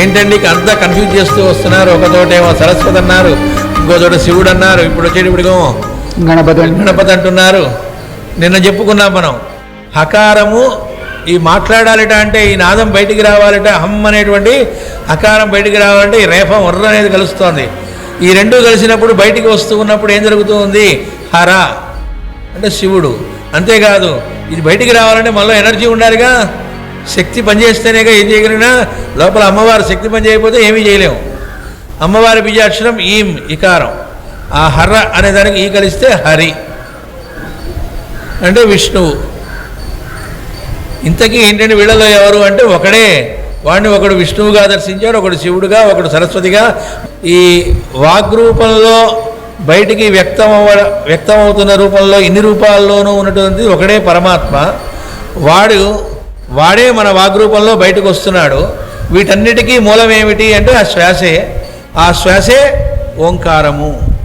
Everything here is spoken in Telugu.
ఏంటండి అంతా కన్ఫ్యూజ్ చేస్తూ వస్తున్నారు? ఒక చోట ఏమో సరస్వతి అన్నారు ఇంకో చోట శివుడు అన్నారు ఇప్పుడు వచ్చేటప్పటికేమో గణపతి గణపతి అంటున్నారు. నిన్న చెప్పుకున్నాం మనం. హకారము ఈ మాట్లాడాలిట అంటే ఈ నాదం బయటికి రావాలిట హమ్ అనేటువంటి హకారం బయటికి రావాలంటే ఈ రేఫం ఉర్ర అనేది కలుస్తోంది. ఈ రెండు కలిసినప్పుడు బయటికి వస్తూ ఉన్నప్పుడు ఏం జరుగుతుంది? హర అంటే శివుడు. అంతేకాదు ఇది బయటికి రావాలంటే మళ్ళీ ఎనర్జీ ఉండాలిగా. శక్తి పనిచేస్తేనేగా ఏం చేయగలిగినా లోపల అమ్మవారు శక్తి పని చేయకపోతే ఏమీ చేయలేము. అమ్మవారి బీజాక్షరం ఈం ఇకారం. ఆ హర్ర అనే దానికి ఈ కలిస్తే హరి. అంటే విష్ణువు. ఇంతకీ ఏంటంటే వీళ్ళలో ఎవరు అంటే ఒకడే. వాడిని ఒకడు విష్ణువుగా దర్శించాడు ఒకడు శివుడుగా ఒకడు సరస్వతిగా. ఈ వాగ్రూపంలో బయటికి వ్యక్తం వ్యక్తమవుతున్న రూపంలో ఇన్ని రూపాల్లోనూ ఉన్నటువంటి ఒకడే పరమాత్మ. వాడు వాడే మన వాగ్రూపంలో బయటకు వస్తున్నాడు. వీటన్నిటికీ మూలమేమిటి అంటే ఆ శ్వాసే. ఆ శ్వాసే ఓంకారము.